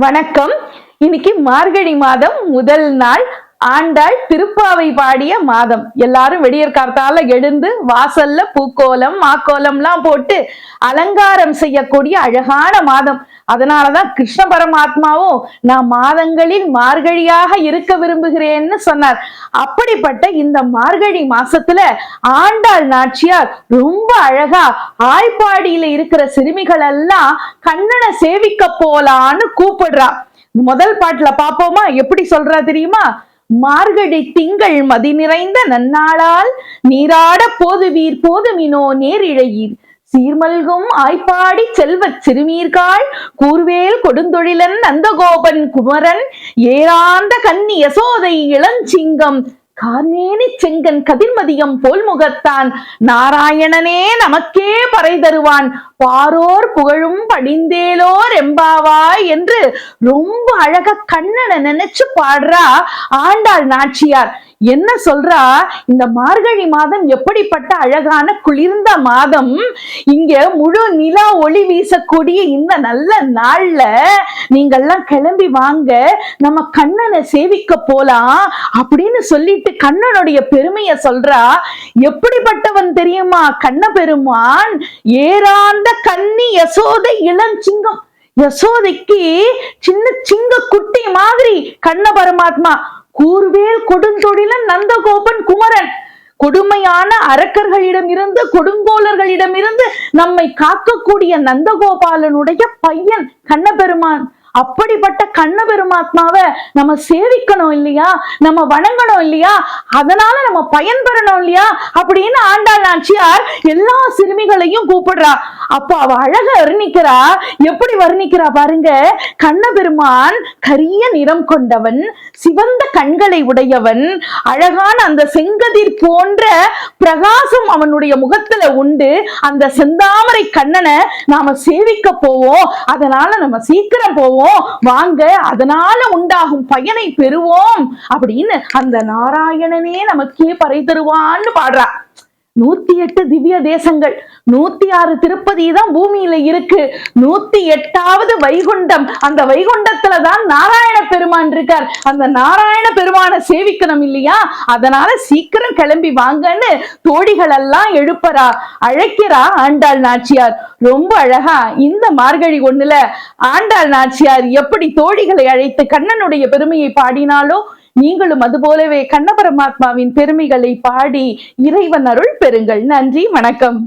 வணக்கம். இன்னைக்கு மார்கழி மாதம் முதல் நாள் ஆண்டாள் திருப்பாவை பாடிய மாதம். எல்லாரும் வெடியற்கார்த்தால எழுந்து வாசல்ல பூக்கோலம் மாக்கோலம்லாம் போட்டு அலங்காரம் செய்யக்கூடிய அழகான மாதம். அதனாலதான் கிருஷ்ண பரமாத்மாவும் நான் மாதங்களின் மார்கழியாக இருக்க விரும்புகிறேன்னு சொன்னார். அப்படிப்பட்ட இந்த மார்கழி மாசத்துல ஆண்டாள் நாச்சியார் ரொம்ப அழகா ஆய்ப்பாடியில இருக்கிற சிறுமிகள் எல்லாம் கண்ணனை சேவிக்க போலான்னு கூப்பிடுறா. முதல் பாட்டுல பாப்போமா எப்படி சொல்றா தெரியுமா? மார்கழி திங்கள் மதி நிறைந்த நன்னாளால் நீராட போதுவீர் போதுமினோ நேரிழையீர். சீர்மல்கும் ஆய்ப்பாடி செல்வச் சிறுமீர்காள் கூர்வேல் கொடுந்தொழிலன் நந்தகோபன் குமரன் ஏராந்த கன்னி யசோதை இளஞ்சிங்கம் கார்மேனி செங்கன் கதிர்மதியம் போல் முகத்தான் நாராயணனே நமக்கே பறை தருவான் பாரோர் புகழும் படிந்தேலோர் எம்பாவாய் என்று ரொம்ப அழக கண்ணனை நினைச்சு பாடுறா ஆண்டாள் நாச்சியார். என்ன சொல்றா? இந்த மார்கழி மாதம் எப்படிப்பட்ட அழகான குளிர்ந்த மாதம்? இங்க முழு நிலா ஒளி வீசக்கூடிய இந்த நல்ல நாள்ல நீங்கள்லாம் கிளம்பி வாங்க நம்ம கண்ணனை சேவிக்க போலாம் அப்படின்னு சொல்லிட்டு கண்ணனுடைய பெருமைய சொல்றா. எப்படிப்பட்டவன் தெரியுமா? கண்ண பெருமான் ஏராந்த கன்னி யசோதை இளஞ்சிங்கம். யசோதைக்கு சின்ன சிங்க குட்டி மாதிரி கண்ண பரமாத்மா கூர்வேல் கொடுந்தொழிலன் நந்தகோபன் குமரன். கொடுமையான அரக்கர்களிடம் இருந்து கொடுங்கோலர்களிடம் இருந்து நம்மை காக்கக்கூடிய நந்தகோபாலனுடைய பையன் கண்ணபெருமான். அப்படிப்பட்ட கண்ண பெருமாத்மாவை நம்ம சேவிக்கணும் இல்லையா? நம்ம வணங்கணும் இல்லையா? அதனால நம்ம பயன்பெறணும் இல்லையா? அப்படின்னு ஆண்டாள் நாச்சியார் எல்லா சிறுமிகளையும் கூப்பிடுறா. அப்போ அவ அழக வர்ணிக்கிறா. எப்படி வர்ணிக்கிறா பாருங்க. கண்ண பெருமான் கரிய நிறம் கொண்டவன் சிவந்த கண்களை உடையவன் அழகான அந்த செங்கதிர் போன்ற பிரகாசம் அவனுடைய முகத்துல உண்டு. அந்த செந்தாமரை கண்ணனை நாம சேவிக்க போவோம். அதனால நம்ம சீக்கிரம் போவோம். வாங்க அதனால உண்டாகும் பயனை பெறுவோம். அப்படின்னு அந்த நாராயணனே நமக்கே பறை தருவான்னு பாடுறா. நூத்தி எட்டு திவ்ய தேசங்கள். நூத்தி ஆறு திருப்பதி தான் பூமியில இருக்கு. நூத்தி எட்டாவது வைகுண்டம். அந்த வைகுண்டத்துல தான் நாராயண பெருமான் இருக்கார். அந்த நாராயண பெருமானை சேவிக்கணும் இல்லையா? அதனால சீக்கிரம் கிளம்பி வாங்கன்னு தோழிகள் எல்லாம் எழுப்பறா அழைக்கிறா ஆண்டாள் நாச்சியார். ரொம்ப அழகா இந்த மார்கழி ஒண்ணுல ஆண்டாள் நாச்சியார் எப்படி தோழிகளை அழைத்து கண்ணனுடைய பெருமையை பாடினாலோ நீங்களும் அதுபோலவே கண்ண பரமாத்மாவின் பெருமைகளை பாடி இறைவன் அருள் பெறுங்கள். நன்றி வணக்கம்.